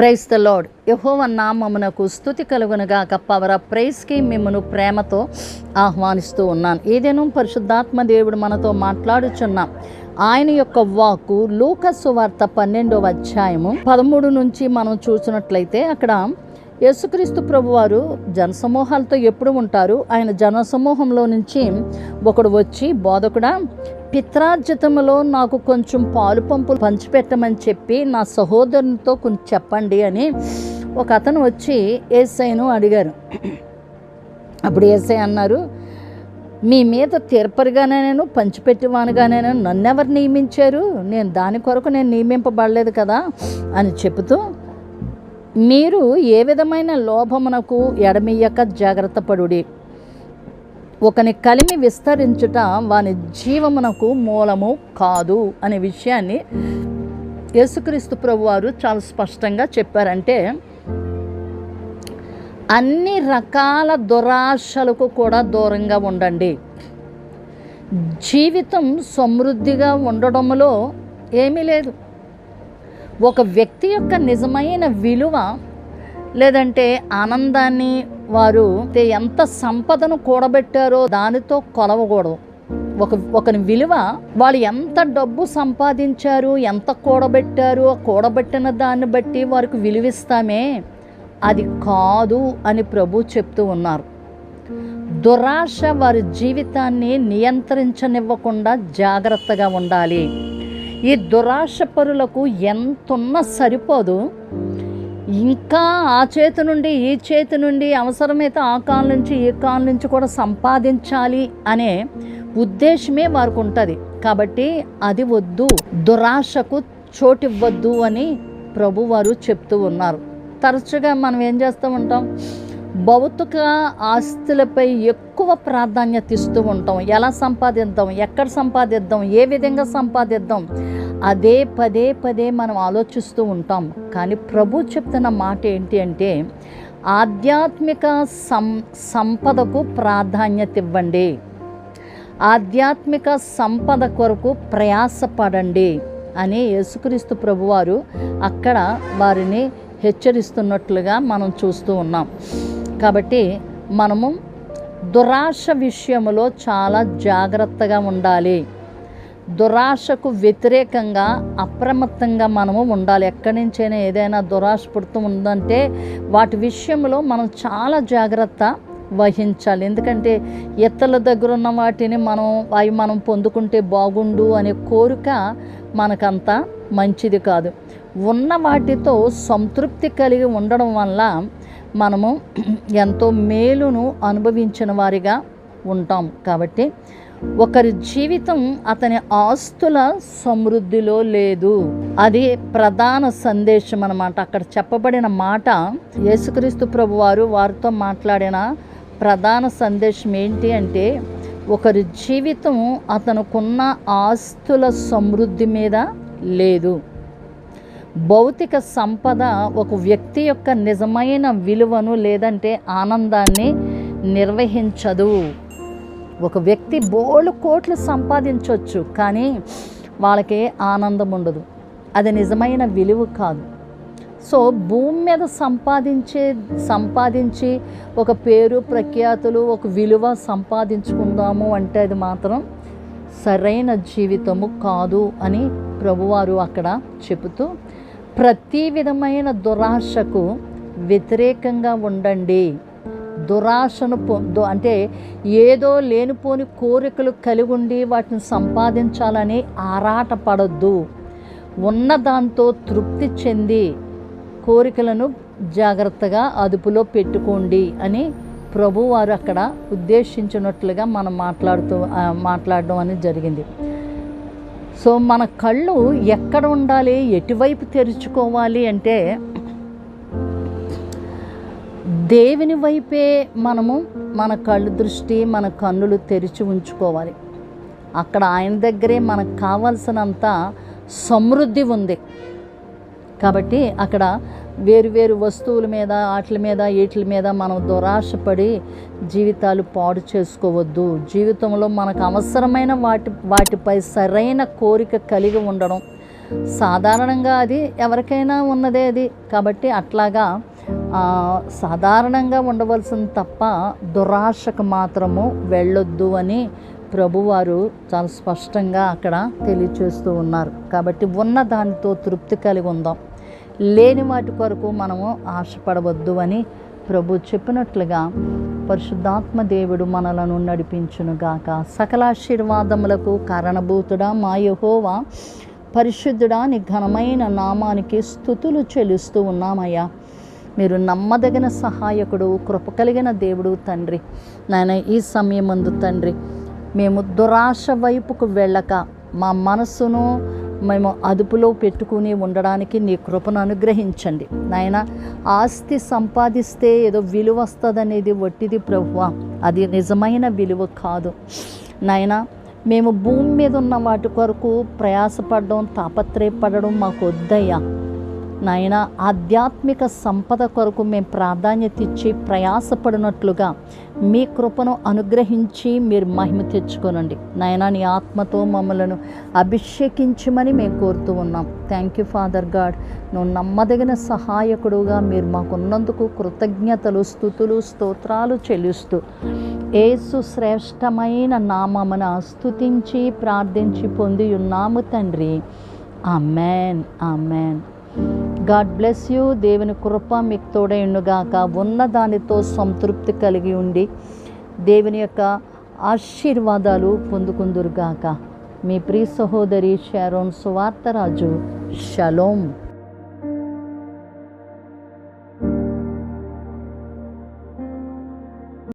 Praise the lord యహోవన్ నామమునకు స్థుతి కలుగునగాక. పవర ప్రైజ్కి మిమ్మను ప్రేమతో ఆహ్వానిస్తూ ఉన్నాను ఏదేనో పరిశుద్ధాత్మ దేవుడు మనతో మాట్లాడుచున్నాం. ఆయన యొక్క వాక్కు లూకస్సు వార్త పన్నెండవ అధ్యాయము పదమూడు నుంచి మనం చూసినట్లయితే అక్కడ యేసుక్రీస్తు ప్రభువారు జనసమూహాలతో ఎప్పుడు ఉంటారు? ఆయన జనసమూహంలో నుంచి ఒకడు వచ్చి బోధకుడా పిత్రార్జితములో నాకు కొంచెం పాలు పంపులు పంచిపెట్టమని చెప్పి నా సహోదరునితో కొంచెం చెప్పండి అని ఒక అతను వచ్చి ఏసైను అడిగారు. అప్పుడు ఏసై అన్నారు మీ మీద తీర్పరిగానే నేను పంచిపెట్టివానుగానే నన్నెవరు నియమించారు? నేను దాని కొరకు నేను నియమింపబడలేదు కదా అని చెబుతూ మీరు ఏ విధమైన లోభమునకు ఎడమియ్యక జాగ్రత్త పడుడి. ఒకని కలిమి విస్తరించుట వాని జీవమునకు మూలము కాదు అనే విషయాన్ని యేసుక్రీస్తు ప్రభువారు చాలా స్పష్టంగా చెప్పారంటే అన్ని రకాల దురాశలకు కూడా దూరంగా ఉండండి. జీవితం సమృద్ధిగా ఉండడంలో ఏమీ లేదు. ఒక వ్యక్తి యొక్క నిజమైన విలువ లేదంటే ఆనందాన్ని వారు ఎంత సంపదను కూడబెట్టారో దానితో కొలవకూడదు. ఒక ఒకని విలువ వాళ్ళు ఎంత డబ్బు సంపాదించారు ఎంత కూడబెట్టారు ఆ కూడబెట్టిన దాన్ని బట్టి వారికి విలువిస్తామే. అది కాదు అని ప్రభు చెప్తూ ఉన్నారు. దురాశ వారి జీవితాన్ని నియంత్రించనివ్వకుండా జాగ్రత్తగా ఉండాలి. ఈ దురాశ పరులకు ఎంతున్నా సరిపోదు. ఇంకా ఆ చేతి నుండి ఈ చేతి నుండి అవసరమైతే ఆ కాల నుంచి ఈ కాల నుంచి కూడా సంపాదించాలి అనే ఉద్దేశమే వారికి ఉంటుంది కాబట్టి అది వద్దు దురాశకు చోటివ్వద్దు అని ప్రభువారు చెప్తూ ఉన్నారు. తరచుగా మనం ఏం చేస్తూ ఉంటాం? భౌతిక ఆస్తులపై ఎక్కువ ప్రాధాన్యత ఇస్తూ ఉంటాం. ఎలా సంపాదిద్దాం? ఎక్కడ సంపాదిద్దాం? ఏ విధంగా సంపాదిద్దాం? అదే పదే పదే మనం ఆలోచిస్తూ ఉంటాం. కానీ ప్రభు చెప్తున్న మాట ఏంటి అంటే ఆధ్యాత్మిక సం సంపదకు ప్రాధాన్యత ఇవ్వండి. ఆధ్యాత్మిక సంపద కొరకు ప్రయాసపడండి అని యేసుక్రీస్తు ప్రభువారు అక్కడ వారిని హెచ్చరిస్తున్నట్లుగా మనం చూస్తూ ఉన్నాం. కాబట్టి మనము దురాశ విషయంలో చాలా జాగ్రత్తగా ఉండాలి. దురాశకు వ్యతిరేకంగా అప్రమత్తంగా మనము ఉండాలి. ఎక్కడి నుంచైనా ఏదైనా దురాశ పుడుతూ ఉందంటే వాటి విషయంలో మనం చాలా జాగ్రత్త వహించాలి. ఎందుకంటే ఇతరుల దగ్గర ఉన్న వాటిని మనం అవి మనం పొందుకుంటే బాగుండు అనే కోరిక మనకంత మంచిది కాదు. ఉన్న వాటితో సంతృప్తి కలిగి ఉండడం వల్ల మనము ఎంతో మేలును అనుభవించిన వారిగా ఉంటాం. కాబట్టి ఒకరి జీవితం అతని ఆస్తుల సమృద్ధిలో లేదు. అది ప్రధాన సందేశం అన్నమాట. అక్కడ చెప్పబడిన మాట యేసుక్రీస్తు ప్రభు వారు వారితో మాట్లాడిన ప్రధాన సందేశం ఏంటి అంటే ఒకరి జీవితం అతనుకున్న ఆస్తుల సమృద్ధి మీద లేదు. భౌతిక సంపద ఒక వ్యక్తి యొక్క నిజమైన విలువను లేదంటే ఆనందాన్ని నిర్వహించదు. ఒక వ్యక్తి బోళ్ళు కోట్లు సంపాదించవచ్చు కానీ వాళ్ళకి ఆనందం ఉండదు. అది నిజమైన విలువ కాదు. సో భూమి మీద సంపాదించే సంపాదించి ఒక పేరు ప్రఖ్యాతులు ఒక విలువ సంపాదించుకుందాము అంటే అది మాత్రం సరైన జీవితము కాదు అని ప్రభువారు అక్కడ చెబుతూ ప్రతి విధమైన దురాశకు వ్యతిరేకంగా ఉండండి. దురాశను పొందు అంటే ఏదో లేనిపోని కోరికలు కలిగి ఉండి వాటిని సంపాదించాలని ఆరాట పడద్దు ఉన్న దాంతో తృప్తి చెంది కోరికలను జాగ్రత్తగా అదుపులో పెట్టుకోండి అని ప్రభువారు అక్కడ ఉద్దేశించినట్లుగా మనం మాట్లాడుతూ మాట్లాడడం అనేది జరిగింది. సో మన కళ్ళు ఎక్కడ ఉండాలి? ఎటువైపు తెరుచుకోవాలి అంటే దేవుని వైపే మనము మన కళ్ళు దృష్టి మన కన్నులు తెరిచి ఉంచుకోవాలి. అక్కడ ఆయన దగ్గరే మనకు కావాల్సినంత సమృద్ధి ఉంది. కాబట్టి అక్కడ వేరు వేరు వస్తువుల మీద వాటి మీద వీటి మీద మనం దురాశపడి జీవితాలు పాడు చేసుకోవద్దు. జీవితంలో మనకు అవసరమైన వాటి వాటిపై సరైన కోరిక కలిగి ఉండడం. సాధారణంగా అది ఎవరికైనా ఉన్నదే అది. కాబట్టి అట్లాగా సాధారణంగా ఉండవలసిన తప్ప దురాశకు మాత్రము వెళ్ళొద్దు అని ప్రభువారు చాలా స్పష్టంగా అక్కడ తెలియచేస్తూ ఉన్నారు. కాబట్టి ఉన్న దానితో తృప్తి కలిగి ఉందాం. లేని వాటి కొరకు మనము ఆశపడవద్దు అని ప్రభు చెప్పినట్లుగా పరిశుద్ధాత్మ దేవుడు మనలను నడిపించునుగాక. సకలాశీర్వాదములకు కారణభూతుడా మా యహోవా. పరిశుద్ధుడా నీ ఘనమైన నామానికి స్థుతులు చెల్లిస్తూ ఉన్నామయ్యా. మీరు నమ్మదగిన సహాయకుడు కృప కలిగిన దేవుడు తండ్రి. నాయన ఈ సమయం ముందు తండ్రి మేము దురాశ వైపుకు వెళ్ళక మా మనస్సును మేము అదుపులో పెట్టుకుని ఉండడానికి నీ కృపను అనుగ్రహించండి. నాయన ఆస్తి సంపాదిస్తే ఏదో విలువ వస్తుందనేది వట్టిది ప్రభువా. అది నిజమైన విలువ కాదు. నాయన మేము భూమి మీద ఉన్న వాటి కొరకు ప్రయాసపడడం తాపత్రయపడడం మాకు వద్దయ్యా నాయన ఆధ్యాత్మిక సంపద కొరకు మేము ప్రాధాన్యత ఇచ్చి ప్రయాసపడినట్లుగా మీ కృపను అనుగ్రహించి మీరు మహిమ తెచ్చుకోనండి. నాయన నీ ఆత్మతో మమ్మలను అభిషేకించమని మేము కోరుతూ ఉన్నాం. థ్యాంక్ యూ ఫాదర్ గాడ్ నువ్వు నమ్మదగిన సహాయకుడుగా మీరు మాకున్నందుకు కృతజ్ఞతలు స్థుతులు స్తోత్రాలు చెల్లిస్తూ ఏసు శ్రేష్టమైన నామమున స్థుతించి ప్రార్థించి పొంది ఉన్నాము తండ్రి. Amen amen God bless you. దేవుని కృప మీకు తోడైండుగాక ఉన్న దానితో సంతృప్తి కలిగి ఉండి దేవుని యొక్క ఆశీర్వాదాలు పొందుకుందురుగాక. మీ ప్రియ సహోదరి షారోన్ సువార్తరాజు. షలోం.